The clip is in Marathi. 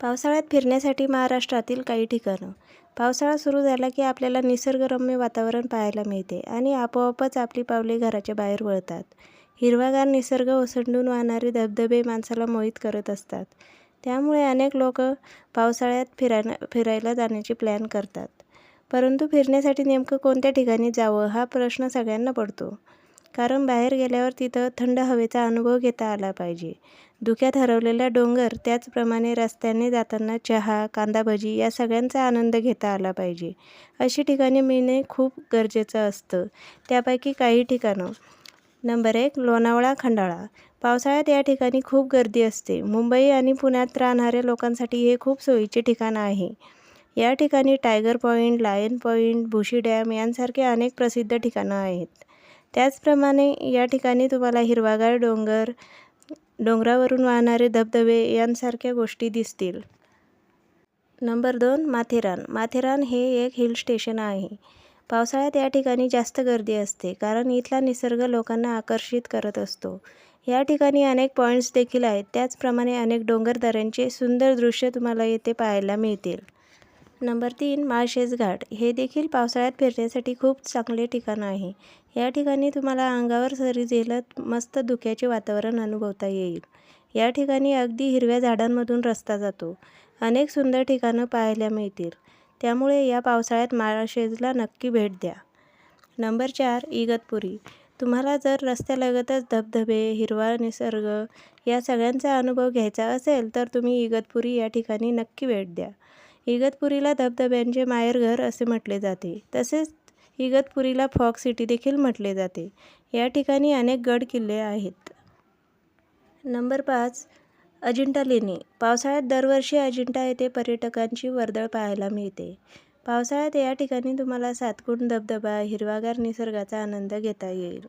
पावसाळ्यात फिरण्यासाठी महाराष्ट्रातील काही ठिकाणं. पावसाळा सुरू झाला की आपल्याला निसर्गरम्य वातावरण पाहायला मिळते आणि आपोआपच आपली पावले घराच्या बाहेर वळतात. हिरवागार निसर्ग ओसंडून वाहणारे धबधबे माणसाला मोहित करत असतात. त्यामुळे अनेक लोक पावसाळ्यात फिरायला फिरायला जाण्याची प्लॅन करतात. परंतु फिरण्यासाठी नेमकं कोणत्या ठिकाणी जावं हा प्रश्न सगळ्यांना पडतो. कारण बाहेर गेल्यावर तिथं थंड हवेचा अनुभव घेता आला पाहिजे. धुक्यात हरवलेला डोंगर त्याचप्रमाणे रस्त्याने जाताना चहा कांदा भजी या सगळ्यांचा आनंद घेता आला पाहिजे. अशी ठिकाणे मिळणे खूप गरजेचं असतं. त्यापैकी काही ठिकाणं. नंबर एक लोणावळा खंडाळा. पावसाळ्यात या ठिकाणी खूप गर्दी असते. मुंबई आणि पुण्यात राहणाऱ्या लोकांसाठी हे खूप सोयीचे ठिकाण आहे. या ठिकाणी tiger point lion point Bhushi dam यांसारखे अनेक प्रसिद्ध ठिकाणं आहेत. त्याचप्रमाणे या ठिकाणी तुम्हाला हिरवागार डोंगर डोंगरावरून वाहणारे धबधबे यांसारख्या गोष्टी दिसतील. नंबर दोन माथेरान. माथेरान हे एक हिल स्टेशन आहे. पावसाळ्यात या ठिकाणी जास्त गर्दी असते कारण इथला निसर्ग लोकांना आकर्षित करत असतो. या ठिकाणी अनेक पॉईंट्स देखील आहेत. त्याचप्रमाणे अनेक डोंगरदऱ्यांचे सुंदर दृश्य तुम्हाला येथे पाहायला मिळतील. नंबर तीन माळशेज घाट हे देखील पावसाळ्यात फिरण्यासाठी खूप चांगले ठिकाण आहे. या ठिकाणी तुम्हाला अंगावर सरी झेलत मस्त धुक्याचे वातावरण अनुभवता येईल. या ठिकाणी अगदी हिरव्या झाडांमधून रस्ता जातो. अनेक सुंदर ठिकाणं पाहायला मिळतील. त्यामुळे या पावसाळ्यात माळशेजला नक्की भेट द्या. नंबर चार इगतपुरी. तुम्हाला जर रस्त्यालगतच धबधबे हिरवा निसर्ग या सगळ्यांचा अनुभव घ्यायचा असेल तर तुम्ही इगतपुरी या ठिकाणी नक्की भेट द्या. इगतपुरीला धबधब्यांचे माहेरघर असे म्हटले जाते. तसेच इगतपुरीला फॉग सिटी देखील म्हटले जाते. या ठिकाणी अनेक गड किल्ले आहेत. नंबर पाच अजिंठा लेणी. पावसाळ्यात दरवर्षी अजिंठा येथे पर्यटकांची वर्दळ पाहायला मिळते. पावसाळ्यात या ठिकाणी तुम्हाला सातकुंड धबधबा हिरवागार निसर्गाचा आनंद घेता येईल.